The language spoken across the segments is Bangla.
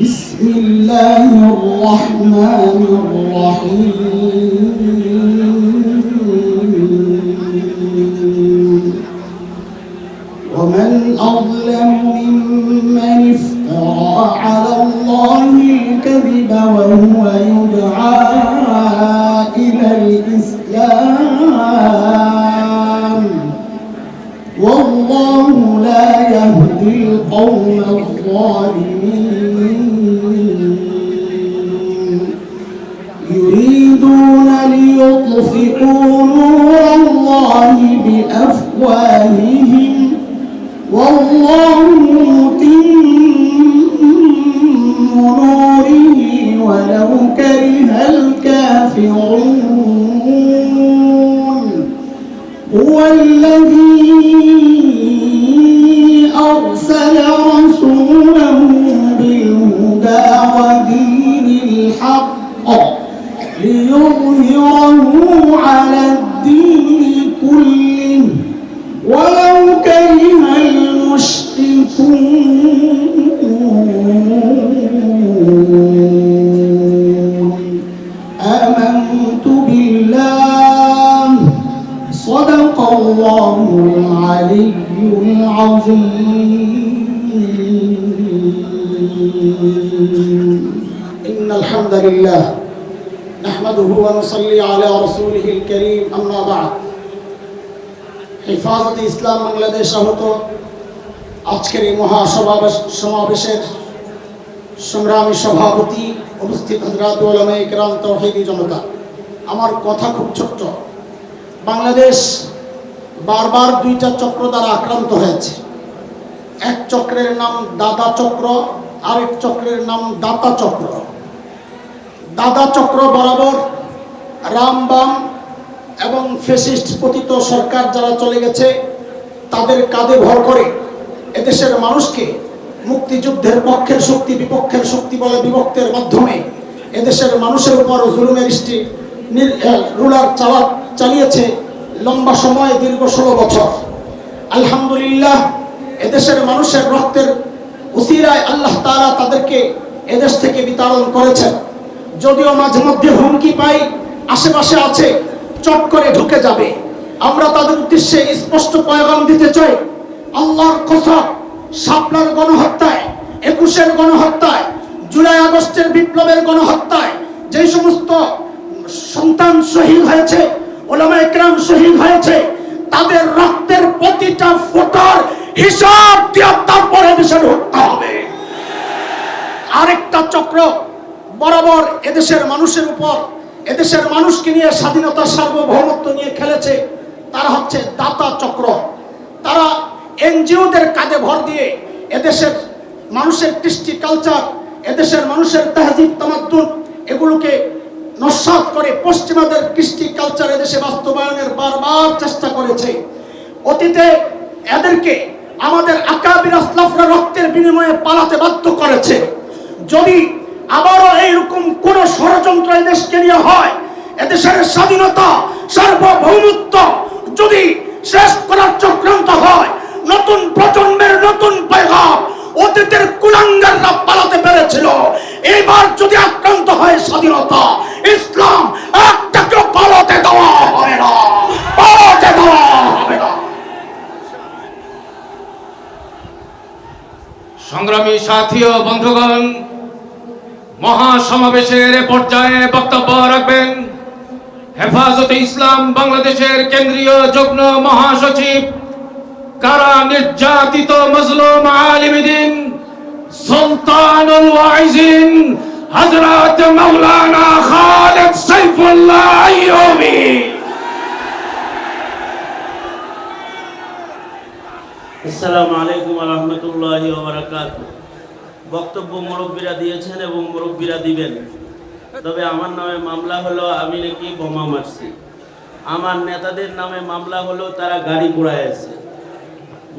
بسم الله الرحمن الرحيم. ومن أظلم ممن افترى على الله الكذب وهو يدعى إلى الإسلام. والله لا يهدي القوم الظالمين. والله متم نوره ولو كره الكافرون. هو الذي أرسل صدق الله العلي العظيم إن الحمد لله نحمده ونصلي على رسوله الكريم أما بعد হেফাজত ইসলাম বাংলাদেশ আহত আজকের এই মহাসমাবেশ সমাবেশের সংগ্রামী সভাপতি উপস্থিত হজরাত ওলামা ইকরাম তৌহিদি জনতা আমার কথা খুব ছোট্ট বাংলাদেশ বারবার দুইটা চক্র দ্বারা আক্রান্ত হয়েছে। এক চক্রের নাম দাদা চক্র, আরেক চক্রের নাম দাতা চক্র। দাদা চক্র বরাবর রামবাম এবং ফেসিস্ট পতিত সরকার যারা চলে গেছে, তাদের কাঁধে ভর করে এদেশের মানুষকে মুক্তিযুদ্ধের পক্ষের শক্তি, বিপক্ষের শক্তি বলে বিভক্তের মাধ্যমে এদেশের মানুষের উপর জুলুমের সৃষ্টি রুলার চালা চালিয়েছে লম্বা সময়, দীর্ঘ ষোলো বছর। আলহামদুলিল্লাহ, এদেশের মানুষের রক্তের উসিরায় আল্লাহ তাআলা তাদেরকে এদেশ থেকে বিতাড়ন করেছেন। যদিও মাঝে মধ্যে হুমকি পাই, আশেপাশে আছে, চট করে ঢুকে যাবে। আমরা তাদের উদ্দেশ্যে স্পষ্ট পয়গাম দিতে চাই, আল্লাহর কসম, শাপলার গণহত্যায়, একুশের গণহত্যায়, জুলাই আগস্টের বিপ্লবের গণহত্যায় যে সমস্ত সন্তান শহীদ হয়েছে ওলামা একরাম শহীদ হয়েছে। তাদের রক্তের প্রতিটা ফোটার হিসাব দিয়ে তারপরে দেশে ঢুকতে হবে। আরেকটা চক্র বরাবর এদেশের মানুষের উপর, এদেশের মানুষকে নিয়ে স্বাধীনতা সার্বভৌমত্ব নিয়ে খেলেছে, তারা হচ্ছে দাতা চক্র। তারা এনজিওদের কাজে ভর দিয়ে এদেশের মানুষের কৃষ্টি কালচার এদেশের মানুষের তাহজিব তামাদ্দুন, এগুলোকে নস্বাত করে পশ্চিমাদের কৃষ্টি কালচার এদেশে বাস্তবায়নের বারবার চেষ্টা করেছে। অতীতে এদেরকে আমাদের আকাবির আসলাফরা রক্তের বিনিময়ে পালাতে বাধ্য করেছে। যদি আবারও এইরকম কোন ষড়যন্ত্র এই দেশকে নিয়ে হয়, এদেশের স্বাধীনতা, সার্বভৌমত্ব যদি শেষ করার চক্রান্ত হয়, নতুন প্রজন্মের নতুন পেগাম অতীতের কুলাঙ্গাররা পালাতে পেরেছিল। এবার যদি আক্রান্ত হয় স্বাধীনতা ইসলাম সংগ্রামী সাথী ও বন্ধুগণ, মহাসমাবেশের পর্যায়ে বক্তব্য রাখবেন হেফাজতে ইসলাম বাংলাদেশের কেন্দ্রীয় যুগ্ম মহাসচিব, কারা নির্যাতিত মজলুম আলিমিদিন সুলতানুল ওয়াইজিন হযরত মাওলানা খালিদ সাইফুল্লাহ আইয়ুবী। আসসালামু আলাইকুম রহমতুল্লাহ বারাকাত বক্তব্য মুরব্বীরা দিয়েছেন এবং মুরব্বীরা দিবেন। তবে আমার নামে মামলা হলো আমি নাকি বোমা মারছি। আমার নেতাদের নামে মামলা হলো তারা গাড়ি পোড়াইছে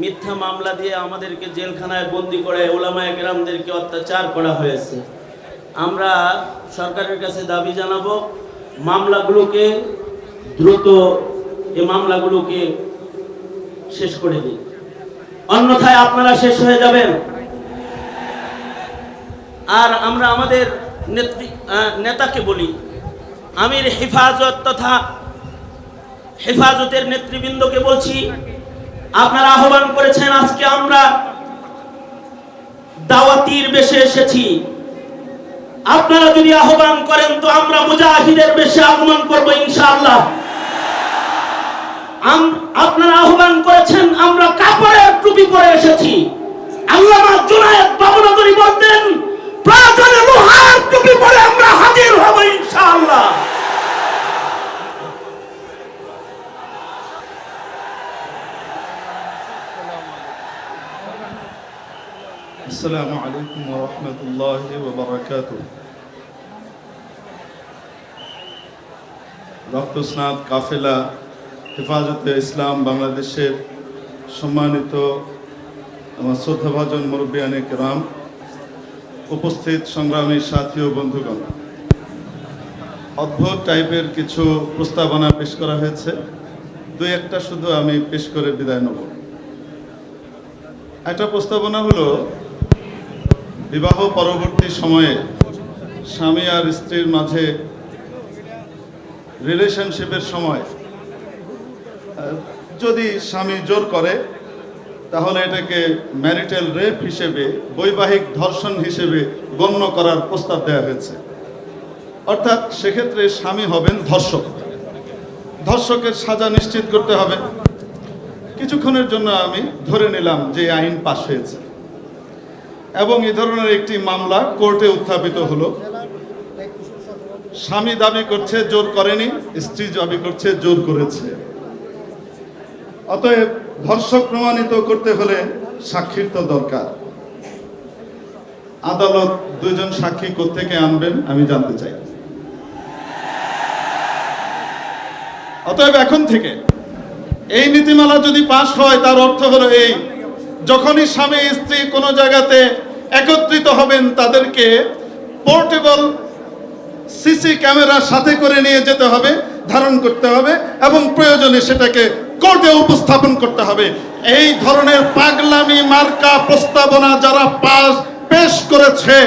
মিথ্যা মামলা দিয়ে আমাদেরকে জেলখানায় বন্দি করে ওলামা একরামদেরকে অত্যাচার করা হয়েছে। আমরা সরকারের কাছে দাবি জানাব, মামলাগুলোকে দ্রুত এ মামলাগুলোকে শেষ করে দিন। অন্যথায় আপনারা শেষ হয়ে যাবেন। আর আমরা আমাদের নেতাকে বলি, আমির হেফাজত তথা হেফাজতের নেতৃবৃন্দকে বলছি, আপনারা আহ্বান করেছেন আজকে আমরা দাওয়াতির বেশে এসেছি। আপনারা যদি আহ্বান করেন, তো আমরা মুজাহিদের বেশে আগমন করব ইনশাআল্লাহ। আপনারা আহ্বান করেছেন, আমরা কাপড়ের টুপি পরে এসেছি। আল্লামা জুনায়েদ বাবুনগরী বলতেন, প্রয়োজনে লোহার টুপি পরে আমরা হাজির হব ইনশাআল্লাহ। السلام عليكم ورحمة الله وبركاته রক্তস্নাত কাফেলা হেফাজতে ইসলাম বাংলাদেশের সম্মানিত আমার শ্রদ্ধাভাজন মুরব্বিয়ানে কেরাম উপস্থিত সংগ্রামী সাথী ও বন্ধুগণ অদ্ভুত টাইপের কিছু প্রস্তাবনা পেশ করা হয়েছে দুই একটা শুধু আমি পেশ করে বিদায় নেব একটা প্রস্তাবনা হলো বিবাহ পরবর্তী সময়ে স্বামী আর স্ত্রীর মাঝে রিলেশনশিপের সময় যদি স্বামী জোর করে, তাহলে এটাকে ম্যারিটাল রেপ হিসেবে, বৈবাহিক ধর্ষণ হিসেবে গণ্য করার প্রস্তাব দেওয়া হয়েছে। অর্থাৎ সেক্ষেত্রে স্বামী হবেন ধর্ষক। ধর্ষকের সাজা নিশ্চিত করতে হবে। কিছুক্ষণের জন্য আমি ধরে নিলাম যে আইন পাশ হয়েছে। এবং এ ধরনের একটি মামলা কোর্টে উত্থাপিত হলো। স্বামী দাবি করছে, জোর করেনি, স্ত্রী দাবি করছে, জোর করেছে। অতএব ধর্ষক প্রমাণিত করতে হলে সাক্ষীর তো দরকার। আদালত দুজন সাক্ষী কোত্থেকে আনবেন, আমি জানতে চাই। অতএব এখন থেকে এই নীতিমালা যদি পাশ হয়, তার অর্থ হলো এই যখনই স্বামী, স্ত্রী কোনো জায়গাতে একত্রিত হবেন, তাদেরকে পোর্টেবল সিসি ক্যামেরার সাথে করে নিয়ে যেতে হবে, ধারণ করতে হবে এবং প্রয়োজনে সেটাকে কোর্টে উপস্থাপন করতে হবে। এই ধরনের পাগলামি, মার্কা, প্রস্তাবনা যারা পাস পেশ করেছে,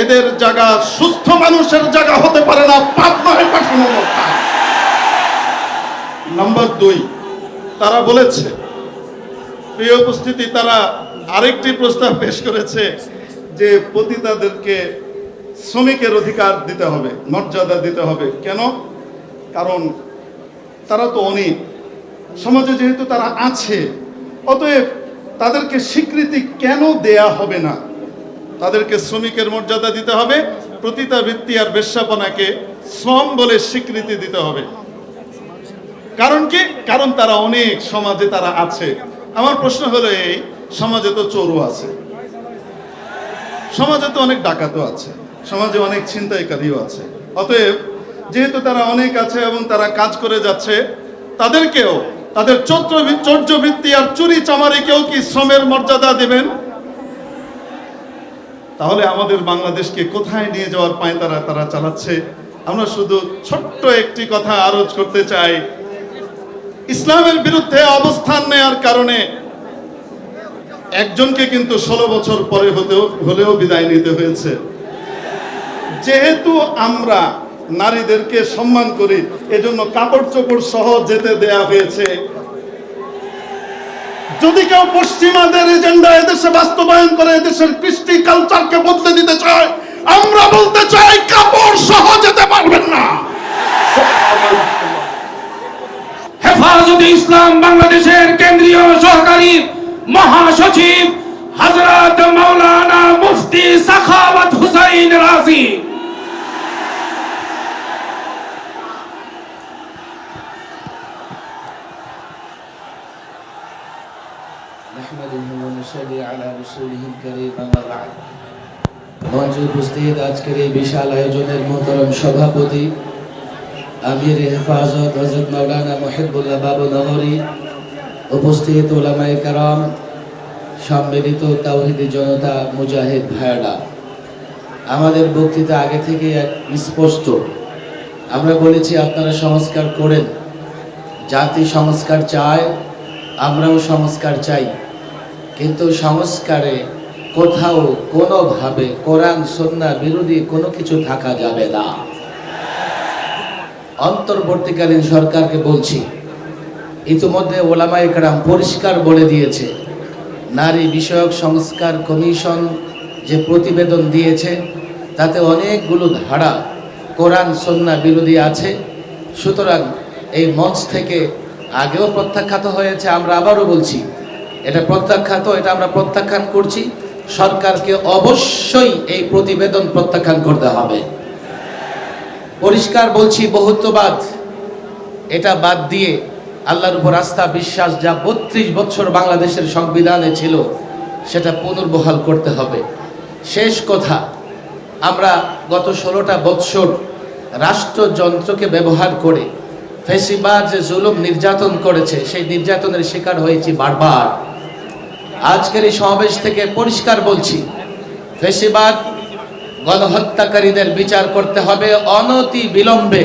এদের জায়গা সুস্থ মানুষের জায়গা হতে পারে না পাপ নয় পাঠানো নম্বর দুই, তারা বলেছে প্রিয় উপস্থিতি, তারা আরেকটি প্রস্তাব পেশ করেছে যে পতিতাদেরকে শ্রমিকের অধিকার দিতে হবে, মর্যাদা দিতে হবে। কেন? কারণ তারা তো অনেক সমাজে যেহেতু তারা আছে, অতএব তাদেরকে স্বীকৃতি কেন দেয়া হবে না? তাদেরকে শ্রমিকের মর্যাদা দিতে হবে প্রতিতা বৃত্তি আর বেশ্যাপনাকে শ্রম বলে স্বীকৃতি দিতে হবে। কারণ কি? কারণ তারা অনেক সমাজে তারা আছে। আমার প্রশ্ন হলো এই, সমাজে তো চোরও আছে। সমাজে তো অনেক ডাকাতও আছে। সমাজে অনেক ছিনতাইকারীও আছে। অতএব, যেহেতু তারা অনেক আছে এবং তারা কাজ করে যাচ্ছে, তাদেরকেও, তাদের চৌদ্র চৌর্যবৃত্তি আর চুরি চামারিকেও কি শ্রমের মর্যাদা দেবেন? তাহলে আমাদের বাংলাদেশকে কোথায় নিয়ে যাওয়ার পায় তারা তারা চালাচ্ছে? আমরা শুধু ছোট্ট একটি কথা আরোজ করতে চাই ইসলামের বিরুদ্ধে অবস্থান নেয়ার কারণে একজনকে কিন্তু ষোলো বছর পরে হতেও হলেও বিদায় নিতে হয়েছে। যেহেতু আমরা নারীদেরকে সম্মান করি, এজন্য কাপড় চোপড় সহ যেতে দেয়া হয়েছে। যদি কেউ পশ্চিমাদের এজেন্ডা এদেশে বাস্তবায়ন করে, এদেশের কৃষ্টি কালচারকে বদলে দিতে চায়, আমরা বলতে চাই কাপড় সহ যেতে পারবেন না। হেফাজতে ইসলাম বাংলাদেশের কেন্দ্রীয় সহকারী মহাসচিব হজরত মৌলানা মুফতি সাখাওয়াত হুসাইন রাজি। আজকের এই বিশাল আয়োজনের মোহতরম সভাপতি আমির হেফাজত হজরত মাওলানা মহিবুল্লাহ বাবু নগরী উপস্থিত ওলামাই কারাম, সম্মিলিত তাওহিদি জনতা মুজাহিদ ভাইরা আমাদের বক্তৃতা আগে থেকে এক স্পষ্ট। আমরা বলেছি আপনারা সংস্কার করেন। জাতি সংস্কার চায়, আমরাও সংস্কার চাই। কিন্তু সংস্কারে কোথাও কোনোভাবে কোরআন সন্না বিরোধী কোনো কিছু থাকা যাবে না। অন্তর্বর্তীকালীন সরকারকে বলছি, ইতিমধ্যে ওলামা একরাম পরিষ্কার বলে দিয়েছে, নারী বিষয়ক সংস্কার কমিশন যে প্রতিবেদন দিয়েছে, তাতে অনেকগুলো ধারা কোরআন, সন্না বিরোধী আছে। সুতরাং এই মঞ্চ থেকে আগেও প্রত্যাখ্যাত হয়েছে, আমরা আবারও বলছি, এটা প্রত্যাখ্যাত, এটা আমরা প্রত্যাখ্যান করছি। সরকারকে অবশ্যই এই প্রতিবেদন প্রত্যাখ্যান করতে হবে। পরিষ্কার বলছি, বহুত্ববাদ। এটা বাদ দিয়ে আল্লাহর উপর আস্থা, বিশ্বাস যা বত্রিশ বছর বাংলাদেশের সংবিধানে ছিল, সেটা পুনর্বহাল করতে হবে। শেষ কথা, আমরা গত ষোলোটা বৎসর রাষ্ট্রযন্ত্রকে ব্যবহার করে ফেসিবাদ যে জুলুম নির্যাতন করেছে, সেই নির্যাতনের শিকার হয়েছি বারবার। আজকের এই সমাবেশ থেকে পরিষ্কার বলছি, ফেসিবাদ গণহত্যাকারীদের বিচার করতে হবে অনতি বিলম্বে।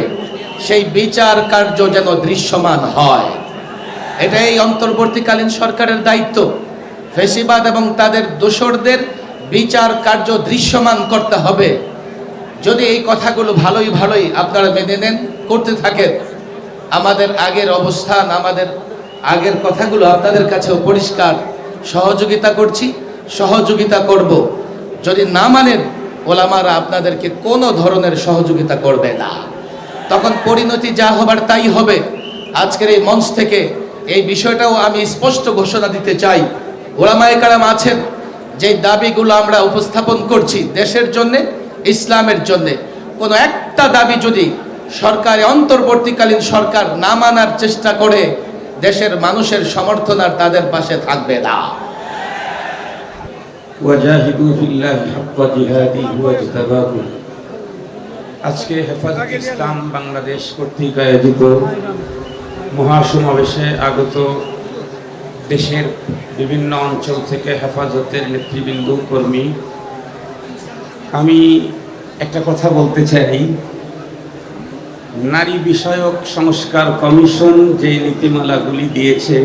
সেই বিচার কার্য যেন দৃশ্যমান হয়। এটাই অন্তর্বর্তীকালীন সরকারের দায়িত্ব। ফেসিবাদ এবং তাদের দোসরদের বিচার কার্য দৃশ্যমান করতে হবে। যদি এই কথাগুলো ভালোই ভালোই আপনারা মেনে নেন, করতে থাকেন, আমাদের আগের অবস্থান, আমাদের আগের কথাগুলো আপনাদের কাছেও পরিষ্কার সহযোগিতা করছি, সহযোগিতা করব। যদি না মানেন ওলামারা আপনাদেরকে কোনো ধরনের সহযোগিতা করবে না। তখন পরিণতি যা হবার তাই হবে। আজকের এই মঞ্চ থেকে এই বিষয়টাও আমি স্পষ্ট ঘোষণা দিতে চাই। ওলামায় কারাম আছেন, যে দাবিগুলো আমরা উপস্থাপন করছি দেশের জন্যে, ইসলামের জন্যে। কোনো একটা দাবি যদি সরকারে, অন্তর্বর্তীকালীন সরকার না মানার চেষ্টা করে, দেশের মানুষের সমর্থন আর তাদের পাশে থাকবে না। ওয়াজাহিদু ফিল্লাহি হাক্কা জিহাদিহি ওয়া ইজতাবাকুম আজকে হেফাজত ইসলাম বাংলাদেশ কর্তৃক আয়োজিত মহাসমাবেশে আগত দেশের বিভিন্ন অঞ্চল থেকে হেফাজতের নেতৃবৃন্দ, কর্মী। আমি একটা কথা বলতে চাই। নারী বিষয়ক সংস্কার কমিশন যে নীতিমালাগুলি দিয়েছে,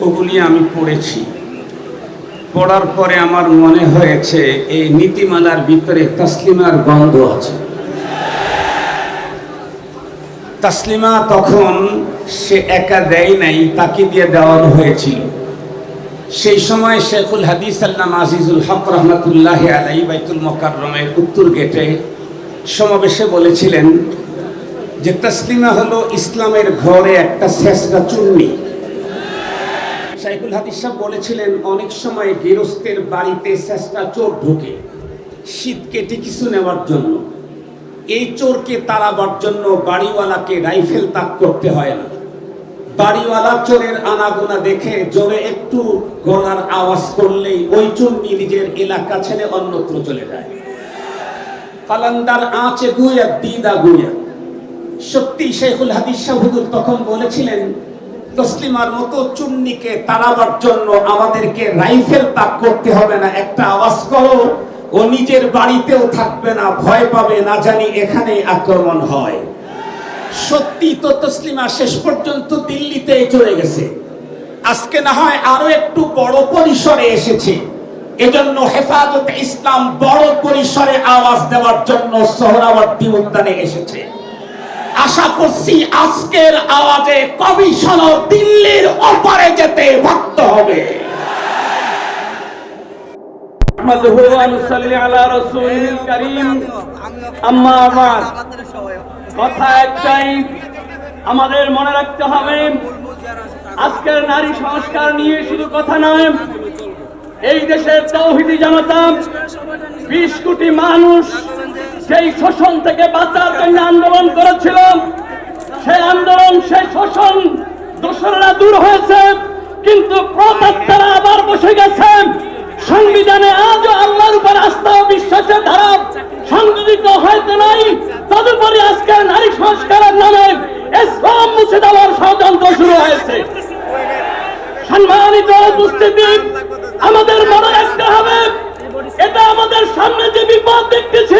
ওগুলি আমি পড়েছি। পড়ার পরে আমার মনে হয়েছে, এই নীতিমালার ভিতরে তাসলিমার গন্ধ আছে। তাসলিমা তখন সে একা দেয় নাই, তাকে দিয়ে দেওয়ানো হয়েছিল। সেই সময় শেখুল হাদিস আল্লাহ আজিজুল হক রহমতুল্লাহ আলাই বাইতুল মোকাররমের উত্তর গেটে সমাবেশে বলেছিলেন যে, তসলিমা হলো ইসলামের ঘরে একটা শেষরা চুন্নি। শাইখুল হাদিস সাহেব বলেছিলেন, অনেক সময় গৃহস্থের বাড়িতে চেষ্টা চোর ঢোকে। শীত কেটে কিছু নেওয়ার জন্য। এই চোরকে তাড়াবার জন্য বাড়িওয়ালাকে রাইফেল তাক করতে হয় না। বাড়িওয়ালা চোরের আনাগোনা দেখে জোরে একটু গলার আওয়াজ করলেই ওই চোর নিজের এলাকা ছেড়ে অন্যত্র চলে যায়। কালান্দার আঁচে গুয়া দিদা গুয়া। সত্যি শেখুল হাদিস শাহ তখন বলেছিলেন তসলিমার মতো চুন্নিকে তাড়াবার জন্য আমাদেরকে রাইফেল তাক করতে হবে না। একটা আওয়াজ করো, ও নিজের বাড়িতেও থাকবে না, ভয় পাবে না জানি এখানে আক্রমণ হয়। সত্যি তো তসলিমা শেষ পর্যন্ত দিল্লিতে চলে গেছে। আজকে না হয় আরও একটু বড় পরিসরে এসেছে। এজন্য হেফাজতে ইসলাম বড় পরিসরে আওয়াজ দেওয়ার জন্য সোহরাওয়ার্দী উদ্যানে এসেছে। আশা করছি আজকের আওয়াজে কমিশনও দিল্লির ওপারে যেতে ভক্ত হবে। কথা আমাদের মনে রাখতে হবে, আজকের নারী সংস্কার নিয়ে শুধু কথা নয়, এই দেশের চৌহিদি জনতা, বিশ কোটি মানুষ সেই শোষণ থেকে বাঁচার জন্য আন্দোলন করেছিল সেই আন্দোলন, সেই শোষণ দোসররা দূর হয়েছে, কিন্তু প্রতাত্তারা আবার বসে গেছে। সংবিধানে আজও আল্লাহর উপর আস্থা ও বিশ্বাসের ধারা সংযোজিত হয়তো নাই। তদুপরি আজকের নারী সংস্কারের নামে ইসলাম মুছে দেওয়ার ষড়যন্ত্র শুরু হয়েছে। সম্মানিত উপস্থিতি, আমাদের মনে রাখতে হবে, এটা আমাদের সামনে যে বিপদ দেখতেছি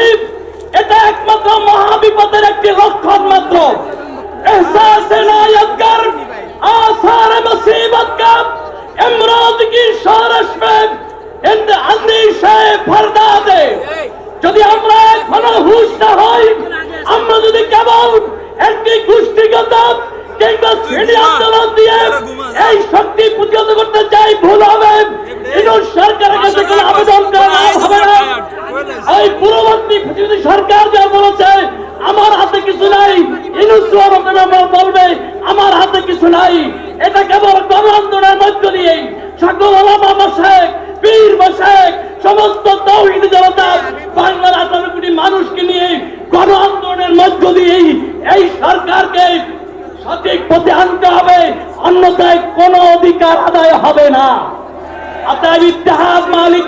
একমাত্র মহাবিপদের একটি লক্ষণ মাত্র। যদি আমরা এখনও হুশ না হই, আমরা যদি কেবল একটি গোষ্ঠীগত কিংবা শ্রেণি আন্দোলন দিয়ে এই শক্তি প্রতিহত করতে চাই ভুল হবে। ইনুস সরকারের কাছে কোনো আবেদন করা হবে না। এই পূর্ববর্তী পৃথিবী সরকার যা বলেছে আমার হাতে কিছু নাই ইনুস বলবে আমার হাতে কিছু নাই এটা কেবল গণ আন্দোলনের মধ্য দিয়েই। সকল ওলামা পীর মাসেক সমস্ত তৌহিদি জনতা বাংলার আঠারো কোটি মানুষকে নিয়ে গণ আন্দোলনের মধ্য দিয়েই এই সরকারকে সঠিক পথে আনতে হবে। অন্যথায় কোনো অধিকার আদায় হবে না। অতএব ইত্তেহাদ, মালিক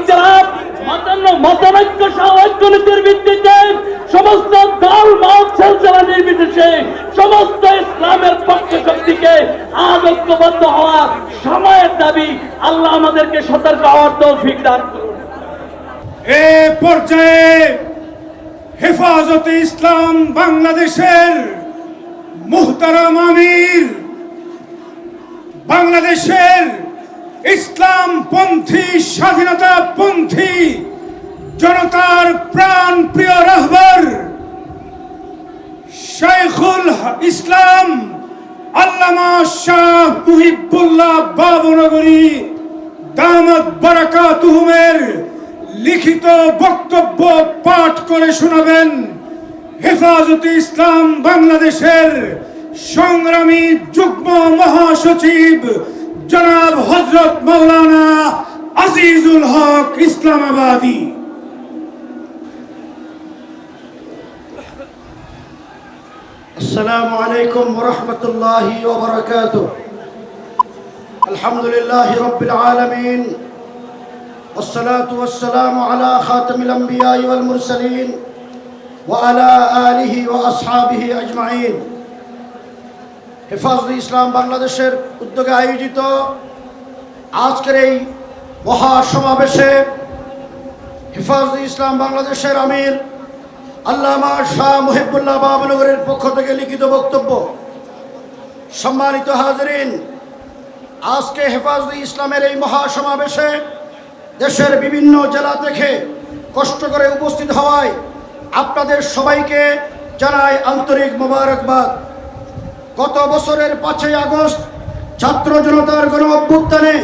মতানৈক্য সহ ভিত্তিতে সমস্ত দল, মত নির্বিশেষে সমস্ত ইসলামের পক্ষ শক্তিকে আজ ঐক্যবদ্ধ হওয়া সময়ের দাবি আল্লাহ আমাদেরকে সতর্ক হওয়ার তৌফিক দান করুন। এ পর্যায়ে হেফাজতে ইসলাম বাংলাদেশের মুহতারাম আমির, বাংলাদেশের ইসলাম পন্থী স্বাধীনতা পন্থী জনতার প্রাণ প্রিয় রাহবার শাইখুল ইসলাম আল্লামা শাহ মুহিবুল্লাহ বাবুনগরী দামত বারাকাতুহুমের লিখিত বক্তব্য পাঠ করে শোনাবেন। হেফাজতে ইসলাম বাংলাদেশের সংগ্রামী যুগ্ম মহাসচিব জনাব হজরত মৌলানা আজিজুল হক ইসলামাবাদী السلام عليكم ورحمة الله وبركاته الحمد لله رب العالمين والصلاة والسلام على خاتم الأنبياء والمرسلين ওয়ালা আলিহি ও আসহাবিহি আজমাইন ইসলাম বাংলাদেশের উদ্যোগে আয়োজিত আজকের এই মহাসমাবেশে হেফাজত ইসলাম বাংলাদেশের আমির আল্লামা শাহ মুহিবুল্লাহ বাবনগরের পক্ষ থেকে লিখিত বক্তব্য। সম্মানিত হাজরিন, আজকে হেফাজত ইসলামের এই মহাসমাবেশে দেশের বিভিন্ন জেলা থেকে কষ্ট করে উপস্থিত হওয়ায় আপনাদের সবাইকে জানাই আন্তরিক মোবারকবাদ। গত বছরের পাঁচই আগস্ট ছাত্র জনতার গণ অভ্যুত্থানে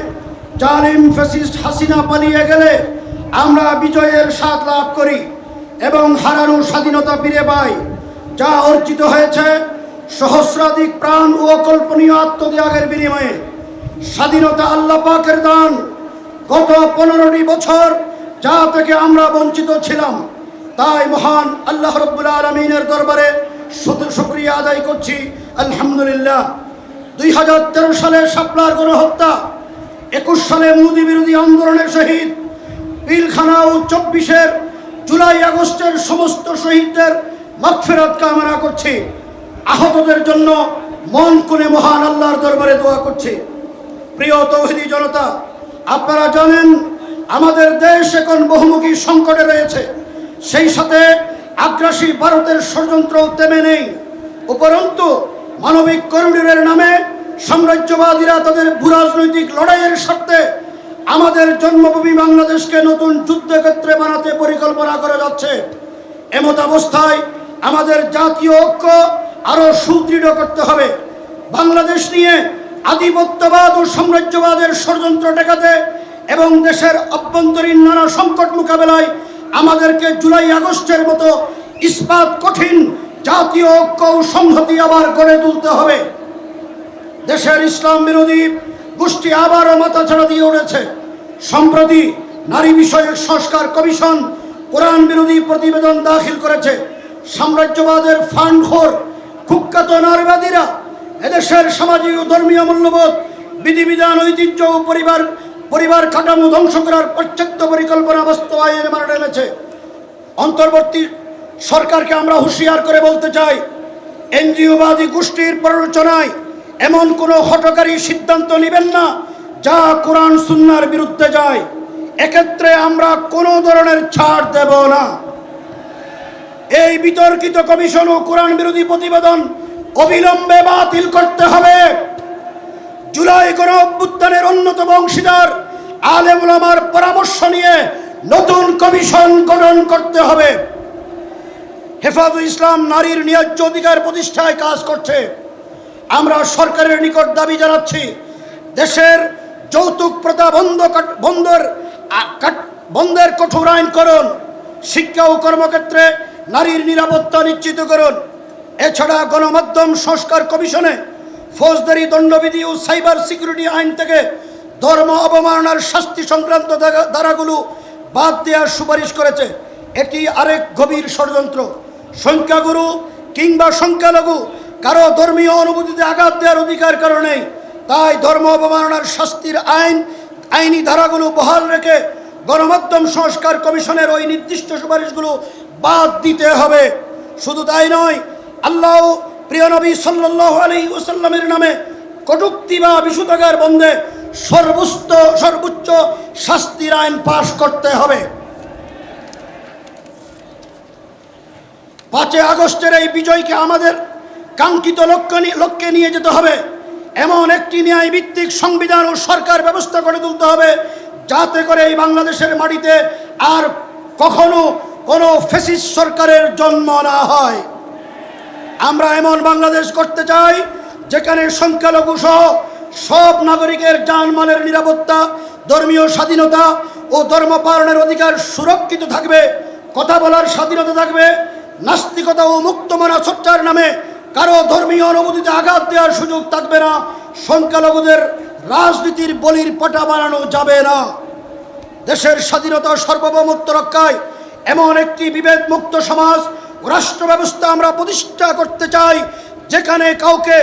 জালিম ফ্যাসিস্ট হাসিনা পালিয়ে গেলে আমরা বিজয়ের স্বাদ লাভ করি এবং হারানো স্বাধীনতা ফিরে পাই। যা অর্জিত হয়েছে সহস্রাধিক প্রাণ ও অকল্পনীয় আত্মত্যাগের বিনিময়ে। স্বাধীনতা আল্লাহ পাকের দান গত পনেরোটি বছর যা থেকে আমরা বঞ্চিত ছিলাম। তাই মহান আল্লাহ রব্বুল আলমিনের দরবারে শুধু শুক্রিয়া আদায় করছি। আলহামদুলিল্লাহ। দুই হাজার তেরো সালে শাপলার গণহত্যা, একুশ সালে মোদী বিরোধী আন্দোলনের শহীদ, পিলখানা ও চব্বিশের জুলাই আগস্টের সমস্ত শহীদদের মাগফেরাত কামনা করছি। আহতদের জন্য মন কোণে মহান আল্লাহর দরবারে দোয়া করছি। প্রিয় তৌহিদি জনতা, আপনারা জানেন আমাদের দেশ এখন বহুমুখী সংকটে রয়েছে। সেই সাথে আগ্রাসী ভারতের ষড়যন্ত্র তেমে নেই। উপরন্তু মানবিক করিডোরের নামে সাম্রাজ্যবাদীরা তাদের ভূরাজনৈতিক লড়াইয়ের স্বার্থে আমাদের জন্মভূমি বাংলাদেশকে নতুন যুদ্ধক্ষেত্রে বানাতে পরিকল্পনা করে যাচ্ছে। এমত অবস্থায় আমাদের জাতীয় ঐক্য আরও সুদৃঢ় করতে হবে। বাংলাদেশ নিয়ে আধিপত্যবাদ ও সাম্রাজ্যবাদের ষড়যন্ত্র ঠেকাতে এবং দেশের অভ্যন্তরীণ নানা সংকট মোকাবেলায় আমাদেরকে জুলাই আগস্টের মতো ইস্পাত কঠিন জাতীয় ঐক্য সংহতি আবার গড়ে তুলতে হবে। দেশের ইসলাম বিরোধী গোষ্ঠী আবারও মাথাছাড়া দিয়ে উঠেছে। সম্প্রতি নারী বিষয়ক সংস্কার কমিশন কোরআন বিরোধী প্রতিবেদন দাখিল করেছে। সাম্রাজ্যবাদের ফান্ডখোর কুখ্যাত নারীবাদীরা এদেশের সামাজিক ও ধর্মীয় মূল্যবোধ, বিধিবিধান, ঐতিহ্য ও পরিবার পরিবার কাঠামো ধ্বংস করার পাশ্চাত্য পরিকল্পনা বাস্তবায়নে মারা এনেছে অন্তর্বর্তী সরকারকে আমরা হুঁশিয়ার করে বলতে চাই, এনজিওবাদী গোষ্ঠীর প্ররোচনায় এমন কোনো হটকারী সিদ্ধান্ত নেবেন না যা কোরআন সুন্নার বিরুদ্ধে যায়। এক্ষেত্রে আমরা কোনো ধরনের ছাড় দেব না। এই বিতর্কিত কমিশন ও কোরআন বিরোধী প্রতিবেদন অবিলম্বে বাতিল করতে হবে। জুলাই গণ অভ্যুত্থানের অন্যতম অংশীদার আলেম ওলামার পরামর্শ নিয়ে নতুন কমিশন গঠন করতে হবে। হেফাজুল ইসলাম নারীর ন্যায্য অধিকার প্রতিষ্ঠায় কাজ করছে। আমরা সরকারের নিকট দাবি জানাচ্ছি, দেশের যৌতুক প্রথা বন্ধ বন্ধের বন্ধের কঠোর আইন করুন, শিক্ষা ও কর্মক্ষেত্রে নারীর নিরাপত্তা নিশ্চিত করুন। এছাড়া গণমাধ্যম সংস্কার কমিশনে ফৌজদারি, দণ্ডবিধি ও সাইবার সিকিউরিটি আইন থেকে ধর্ম অবমাননার শাস্তি সংক্রান্ত ধারা- ধারাগুলো বাদ দেওয়ার সুপারিশ করেছে। এটি আরেক গভীর ষড়যন্ত্র। সংখ্যাগুরু কিংবা সংখ্যালঘু কারও ধর্মীয় অনুভূতিতে আঘাত দেওয়ার অধিকার কারণে তাই ধর্ম অবমাননার শাস্তির আইন, আইনি ধারাগুলো বহাল রেখে গণমাধ্যম সংস্কার কমিশনের ওই নির্দিষ্ট সুপারিশগুলো বাদ দিতে হবে। শুধু তাই নয়, আল্লাহ প্রিয় নবী সাল্লাহ আলী ওসাল্লামের নামে কটুক্তি বা বিশুদ্ধাগার বন্ধে সর্বোচ্চ সর্বোচ্চ শাস্তির আইন পাশ করতে হবে। পাঁচই আগস্টের এই বিজয়কে আমাদের কাঙ্ক্ষিত লক্ষ্য লক্ষ্যে নিয়ে যেতে হবে। এমন একটি ন্যায় ভিত্তিক সংবিধান ও সরকার ব্যবস্থা করে তুলতে হবে যাতে করে এই বাংলাদেশের মাটিতে আর কখনো কোনো ফেসিস সরকারের জন্ম না হয়। আমরা এমন বাংলাদেশ করতে চাই, যেখানে সংখ্যালঘু সহ সব নাগরিকের জানমালের নিরাপত্তা, ধর্মীয় স্বাধীনতা ও ধর্ম পালনের অধিকার সুরক্ষিত থাকবে, কথা বলার স্বাধীনতা থাকবে, নাস্তিকতা ও মুক্তমনা চর্চার নামে কারও ধর্মীয় অনুভূতিতে আঘাত দেওয়ার সুযোগ থাকবে না, সংখ্যালঘুদের রাজনীতির বলির পটা বানানো যাবে না। দেশের স্বাধীনতা সার্বভৌমত্ব রক্ষায় এমন একটি বিভেদ মুক্ত সমাজ রাষ্ট্র ব্যবস্থা আমরা প্রতিষ্ঠা করতে চাই, যেখানে কাউকে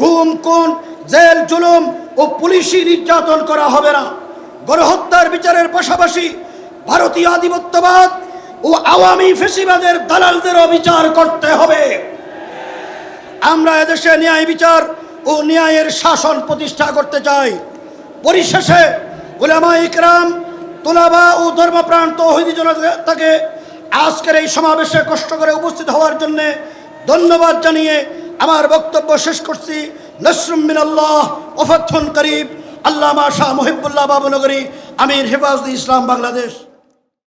ঘুম কোন জেল, জুলুম ও পুলিশি নির্যাতন করা হবে না। গণহত্যার বিচারের পাশাপাশি ভারতীয় আধিপত্যবাদ ও আওয়ামী ফেসিবাদের দালালদেরও বিচার করতে হবে। আমরা এদেশে ন্যায় বিচার ও ন্যায়ের শাসন প্রতিষ্ঠা করতে চাই। পরিশেষে উলামা ইকরাম তোলাবা ও ধর্মপ্রাণ তৌহিদি জনতাকে আজকের এই সমাবেশে কষ্ট করে উপস্থিত হওয়ার জন্য ধন্যবাদ জানিয়ে আমার বক্তব্য শেষ করছি। নসরুম মিনাল্লাহ ওফাথন করিব আল্লামা শাহ মহিবুল্লাহ বাবুনগরী, আমির হেফাজুল ইসলাম বাংলাদেশ।